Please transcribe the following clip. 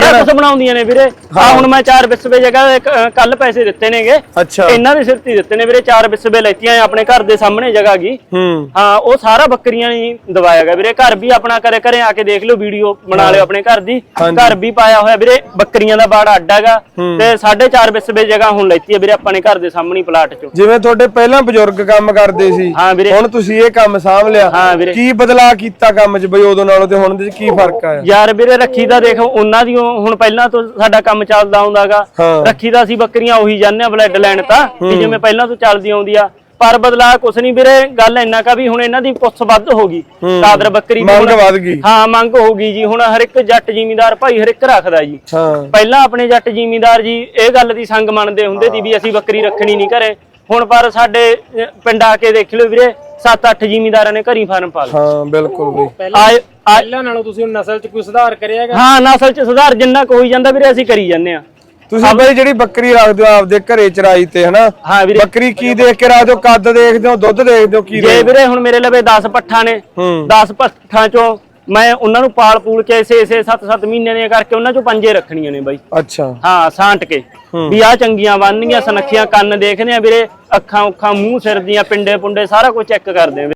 ਸਾਰਾ। ਕੁਝ ਬਣਾਉਂਦੀਆਂ ਨੇ ਵੀਰੇ। ਆ ਹੁਣ ਮੈਂ ਚਾਰ ਵਿਸਵੇ ਜਗ੍ਹਾ ਕੱਲ ਪੈਸੇ ਦਿੱਤੇ ਨੇਗੇ। ਅੱਛਾ। ਇਹਨਾਂ ਦੇ ਸਿਰ ਤੇ ਦਿੱਤੇ ਨੇ ਵੀਰੇ ਚਾਰ ਵਿਸਵੇ ਲੈਤੀਆਂ ਆਪਣੇ ਘਰ ਦੇ ਸਾਹਮਣੇ ਜਗ੍ਹਾ ਗਈ ਹੂੰ। ਹਾਂ ਉਹ ਸਾਰਾ ਬੱਕਰੀਆਂ ਨੇ ਦਵਾਇਆ ਗਿਆ ਵੀਰੇ। ਘਰ ਵੀ ਆਪਣਾ ਕਰੇ ਕਰੇ ਆ ਕੇ ਦੇਖ ਲਿਓ ਵੀਡੀਓ ਬਣਾ ਲਿਓ ਆਪਣੇ ਘਰ ਦੀ। ਘਰ ਵੀ ਪਾਇਆ ਹੋਇਆ ਵੀਰੇ ਬੱਕਰੀਆਂ ਦਾ ਬਾੜ ਅੱਡ ਹੈਗਾ ਤੇ 4.5 ਵਿਸਵੇ ਜਗ੍ਹਾ ਹੁਣ ਲੈਤੀ ਹੈ ਵੀਰੇ ਆਪਾਂ ਨੇ ਘਰ ਦੇ ਸਾਹਮਣੇ ਪਲਾਟ 'ਚ। ਜਿਵੇਂ ਤੁਹਾਡੇ ਪਹਿਲਾਂ ਬਜ਼ੁਰਗ ਕੰਮ ਕਰਦੇ ਸੀ ਹਾਂ ਵੀਰੇ। ਹੁਣ ਤੁਸੀਂ ਇਹ ਕੰਮ ਸਾਂਭ ਲਿਆ। ਹਾਂ ਵੀਰੇ। ਕੀ ਬਦਲਾਅ ਕੀਤਾ ਕੰਮ 'ਚ ਬਈ ਉਦੋਂ ਨਾਲੋਂ ਤੇ ਹੁਣ ਦੇ 'ਚ ਕੀ ਫ਼ਰਕ ਆਇਆ? ਯਾਰ ਵੀਰੇ ਰੱਖੀ ਦਾ ਦੇਖ ਉਹਨਾਂ ਦੀ ਹੁਣ ਪਹਿਲਾਂ ਤੋਂ ਸਾਡਾ ਕੰਮ ਚੱਲਦਾ ਆਉਂਦਾਗਾ। ਹਾਂ। ਰੱਖੀ ਦਾ ਅਸੀਂ ਬੱਕਰੀਆਂ ਉਹੀ ਜਾਂਦੇ ਆ ਬਲੱਡ ਲੈਣ ਤਾਂ ਕਿ ਜਿਵੇਂ ਪਹਿਲਾਂ ਤੋਂ ਚੱਲਦੀ ਆਉਂਦੀ ਆ। ਪਰ ਬਦਲਾ ਕੁਛ ਨਹੀਂ ਵੀਰੇ ਗੱਲ ਇੰਨਾ ਕਾ ਵੀ ਹੁਣ ਇਹਨਾਂ ਦੀ ਪੁੱਛ ਵੱਧ ਹੋ ਗਈ। ਕਾਦਰ ਬੱਕਰੀ ਦੀ ਮੰਗ ਹੁਣ- ਵੱਧ ਗਈ। ਹਾਂ ਮੰਗ ਹੋ ਗਈ ਜੀ। ਹੁਣ ਹਰ ਇੱਕ ਜੱਟ ਜ਼ਿਮੀਂਦਾਰ ਭਾਈ ਹਰ ਇੱਕ ਰੱਖਦਾ ਜੀ। ਪਹਿਲਾਂ ਆਪਣੇ ਜੱਟ ਜ਼ਿਮੀਂਦਾਰ ਜੀ ਇਹ ਗੱਲ ਦੀ ਸੰਗ ਮੰਨਦੇ ਹੁੰਦੇ ਸੀ ਵੀ ਅਸੀਂ ਬੱਕਰੀ ਰੱਖਣੀ ਨਹੀਂ ਘਰੇ। ਹੁਣ ਪਰ ਸਾਡੇ ਪਿੰਡ ਆ ਕੇ ਦੇਖ ਲਿਓ ਵੀਰੇ 7-8 ਜ਼ਿਮੀਂਦਾਰਾਂ ਨੇ ਘਰੀ ਫਾਰਮ ਪਾ ਹਾਂ ਬਿਲਕੁਲ ਬਈ। ਪਹਿਲਾਂ ਆਏ ਆ- ਪਹਿਲਾਂ ਨਾਲੋਂ ਤੁਸੀਂ ਹੁਣ ਨਸਲ 'ਚ ਕੋਈ ਸੁਧਾਰ ਕਰਿਆ ਹੈਗਾ? ਹਾਂ ਨਸਲ ਚ ਸੁਧਾਰ ਜਿੰਨਾ ਕੁ ਹੋਈ ਜਾਂਦਾ ਵੀਰੇ ਅਸੀਂ ਕਰੀ ਜਾਂਦੇ ਆ ਤੁਸੀਂ ਬਈ ਜਿਹੜੀ ਬੱਕਰੀ ਰੱਖਦੇ ਹੋ ਆਪਦੇ ਘਰੇ ਚਰਾਈ ਤੇ ਹਨਾ? ਹਾਂ ਵੀਰੇ। ਬੱਕਰੀ ਕੀ ਦੇਖ ਕੇ ਰੱਖਦੇ ਹੋ? ਕੱਦ ਦੇਖਦੇ ਹੋ? ਦੁੱਧ ਦੇਖਦੇ ਹੋ? ਕੀ ਜੇ ਵੀਰੇ ਹੁਣ ਮੇਰੇ ਲਵੇ 10 ਪੱਠਾਂ ਨੇ ਹੂੰ। 10 ਪੱਠਾਂ ਚੋਂ ਮੈਂ ਉਹਨਾਂ ਨੂੰ ਪਾਲ ਪੂਲ ਕੇ ਇਸੇ ਇਸੇ 7-7 ਮਹੀਨੇ ਦੀਆਂ ਕਰਕੇ ਉਹਨਾਂ ਚੋਂ ਪੰਜੇ ਰੱਖਣੀਆਂ ਨੇ ਬਾਈ। ਅੱਛਾ। ਹਾਂ ਸਾਂਟ ਕੇ। ਵੀ ਆ ਚੰਗੀਆਂ ਬੰਨ੍ਹਨੀਆਂ ਸੁਨੱਖੀਆਂ ਕੰਨ ਦੇਖਦੇ ਆ ਵੀਰੇ। ਅੱਖਾਂ ਉੱਖਾਂ ਮੂੰਹ ਸਿਰ ਦੀਆਂ ਪਿੰਡੇ ਪੁੰਡੇ ਸਾਰਾ ਕੁਝ ਚੈੱਕ ਕਰਦੇ ਆ